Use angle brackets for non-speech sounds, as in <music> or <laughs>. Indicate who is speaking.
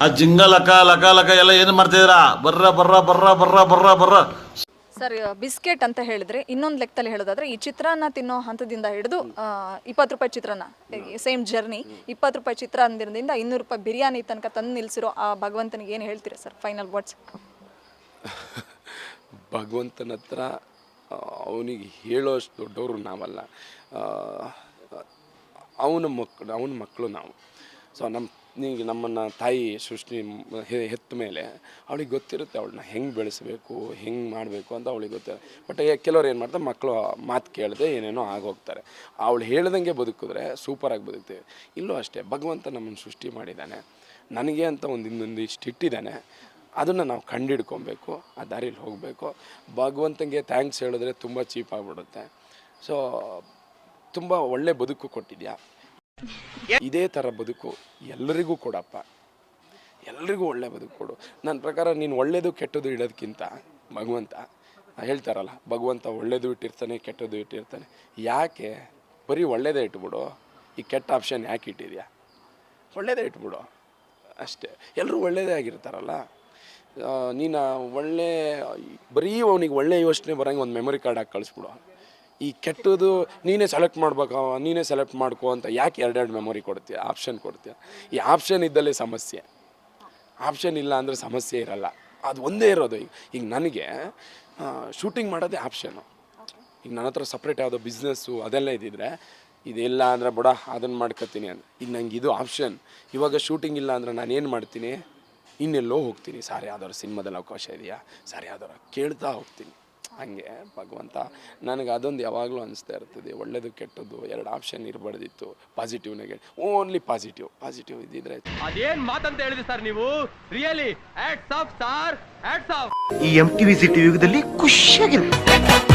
Speaker 1: ಆ ಜಿಂಗ ಲಕ ಲಕ ಲಕ ಎಲ್ಲ ಏನು ಮಾಡ್ತಿದ್ರಾ ಬರ್ರ ಬರ್ರ ಬರ್ರ ಬರ್ರ ಬರ್ರ ಬರ್ರ.
Speaker 2: ಸರ್ ಬಿಸ್ಕೆಟ್ ಅಂತ ಹೇಳಿದ್ರೆ ಇನ್ನೊಂದು ಲೆಕ್ಕದಲ್ಲಿ ಹೇಳೋದಾದ್ರೆ ಈ ಚಿತ್ರಾನ್ನ ತಿನ್ನೋ ಹಂತದಿಂದ ಹಿಡಿದು ಇಪ್ಪತ್ತು ರೂಪಾಯಿ ಚಿತ್ರಾನ್ನ ಸೇಮ್ ಜರ್ನಿ ಇಪ್ಪತ್ತು ರೂಪಾಯಿ ಚಿತ್ರಾನ್ನದಿಂದ ಇನ್ನೂರು ರೂಪಾಯಿ ಬಿರಿಯಾನಿ ತನಕ ತಂದು ನಿಲ್ಸಿರೋ ಆ ಭಗವಂತನಿಗೆ ಏನು ಹೇಳ್ತೀರಾ ಸರ್ ಫೈನಲ್ ವರ್ಡ್ಸ್ <laughs>
Speaker 3: ಭಗವಂತನ ಹತ್ರ ಅವನಿಗೆ ಹೇಳೋಷ್ಟು ದೊಡ್ಡವರು ನಾವಲ್ಲ. ಅವನ ಮಕ್ಕಳು ಅವನ ಮಕ್ಕಳು ನಾವು. ಸೊ ನಮ್ಮ ಈಗ ನಮ್ಮನ್ನು ತಾಯಿ ಸೃಷ್ಟಿ ಹೆತ್ತ ಮೇಲೆ ಅವಳಿಗೆ ಗೊತ್ತಿರುತ್ತೆ ಅವಳನ್ನ ಹೆಂಗೆ ಬೆಳೆಸಬೇಕು, ಹೆಂಗೆ ಮಾಡಬೇಕು ಅಂತ ಅವಳಿಗೆ ಗೊತ್ತಿರುತ್ತೆ. ಬಟ್ ಕೆಲವ್ರು ಏನು ಮಾಡ್ತಾರೆ ಮಕ್ಕಳು ಮಾತು ಕೇಳದೆ ಏನೇನೋ ಆಗೋಗ್ತಾರೆ. ಅವಳು ಹೇಳ್ದಂಗೆ ಬದುಕಿದ್ರೆ ಸೂಪರಾಗಿ ಬದುಕ್ತೀವಿ. ಇಲ್ಲೂ ಅಷ್ಟೇ, ಭಗವಂತ ನಮ್ಮನ್ನು ಸೃಷ್ಟಿ ಮಾಡಿದ್ದಾನೆ. ನನಗೆ ಅಂತ ಒಂದು ಇನ್ನೊಂದು ಇಷ್ಟು ಇಟ್ಟಿದ್ದಾನೆ. ಅದನ್ನು ನಾವು ಕಂಡಿಡ್ಕೊಬೇಕು, ಆ ದಾರಿಲಿ ಹೋಗಬೇಕು. ಭಗವಂತನಿಗೆ ಥ್ಯಾಂಕ್ಸ್ ಹೇಳಿದ್ರೆ ತುಂಬ ಚೀಪ್ ಆಗಿಬಿಡುತ್ತೆ. ಸೊ ತುಂಬ ಒಳ್ಳೆ ಬದುಕು ಕೊಟ್ಟಿದ್ಯಾ? ಇದೇ ಥರ ಬದುಕು ಎಲ್ಲರಿಗೂ ಕೊಡಪ್ಪ. ಎಲ್ರಿಗೂ ಒಳ್ಳೆ ಬದುಕು ಕೊಡು. ನನ್ನ ಪ್ರಕಾರ ನೀನು ಒಳ್ಳೇದು ಕೆಟ್ಟದ್ದು ಇಡೋದಕ್ಕಿಂತ ಭಗವಂತ ಹೇಳ್ತಾರಲ್ಲ, ಭಗವಂತ ಒಳ್ಳೇದು ಇಟ್ಟಿರ್ತಾನೆ, ಕೆಟ್ಟದ್ದು ಇಟ್ಟಿರ್ತಾನೆ. ಯಾಕೆ? ಬರೀ ಒಳ್ಳೇದೇ ಇಟ್ಬಿಡು. ಈ ಕೆಟ್ಟ ಆಪ್ಷನ್ ಯಾಕೆ ಇಟ್ಟಿದ್ಯಾ? ಒಳ್ಳೇದೇ ಇಟ್ಬಿಡು. ಅಷ್ಟೇ. ಎಲ್ಲರೂ ಒಳ್ಳೇದೇ ಆಗಿರ್ತಾರಲ್ಲ. ನೀನು ಒಳ್ಳೆ, ಬರೀ ಅವನಿಗೆ ಒಳ್ಳೆ ಯೋಚನೆ ಬರೋಂಗೆ ಒಂದು ಮೆಮೊರಿ ಕಾರ್ಡ್ ಹಾಕಿ ಕಳಿಸ್ಬಿಡು. ಈ ಕೆಟ್ಟದು ನೀನೇ ಸೆಲೆಕ್ಟ್ ಮಾಡ್ಬೇಕು ನೀನೇ ಸೆಲೆಕ್ಟ್ ಮಾಡ್ಕೋ ಅಂತ ಯಾಕೆ ಎರಡೆರಡು ಮೆಮೊರಿ ಕೊಡ್ತೀಯ, ಆಪ್ಷನ್ ಕೊಡ್ತೀಯ? ಈ ಆಪ್ಷನ್ ಇದ್ದಲ್ಲೇ ಸಮಸ್ಯೆ. ಆಪ್ಷನ್ ಇಲ್ಲ ಅಂದರೆ ಸಮಸ್ಯೆ ಇರಲ್ಲ. ಅದು ಒಂದೇ ಇರೋದು. ಈಗ ಈಗ ನನಗೆ ಶೂಟಿಂಗ್ ಮಾಡೋದೇ ಆಪ್ಷನು ಈಗ ನನ್ನ ಹತ್ರ ಸಪ್ರೇಟ್ ಯಾವುದೋ ಬಿಸ್ನೆಸ್ಸು ಅದೆಲ್ಲ ಇದ್ದಿದ್ರೆ ಇದೆಲ್ಲ ಅಂದರೆ ಬಡ ಅದನ್ನು ಮಾಡ್ಕೊತೀನಿ ಅಂತ ಈಗ ನಂಗೆ ಇದು ಆಪ್ಷನ್ ಇವಾಗ ಶೂಟಿಂಗ್ ಇಲ್ಲ ಅಂದರೆ ನಾನು ಏನು ಮಾಡ್ತೀನಿ? ಇನ್ನೆಲ್ಲೋ ಹೋಗ್ತೀನಿ. ಸಾರಿ ಯಾವ್ದಾದ್ರು ಸಿನಿಮಾದಲ್ಲಿ ಅವಕಾಶ ಇದೆಯಾ? ಸಾರಿ ಯಾವ್ದಾರು ಕೇಳ್ತಾ ಹೋಗ್ತೀನಿ. ಹಂಗೆ ಭಗವಂತ. ನನಗೆ ಅದೊಂದು ಯಾವಾಗಲೂ ಅನಿಸ್ತಾ ಇರ್ತದೆ. ಒಳ್ಳೇದು ಕೆಟ್ಟದ್ದು ಎರಡು option ಇರಬಾರ್ದಿತ್ತು positive negative only positive positive ಇದ್ದಿದ್ರೆ
Speaker 4: ಅದೇನ್ ಮಾತಂತ ಹೇಳಿದ್ರಿ ಸರ್ ನೀವು? ರಿಯಲಿ ಆಫ್ ಆಫ್
Speaker 5: ಈ ಎಂ ಟಿವಿ ಸಿಟಿ ಯುಗದಲ್ಲಿ ಖುಷಿಯಾಗಿರುತ್ತೆ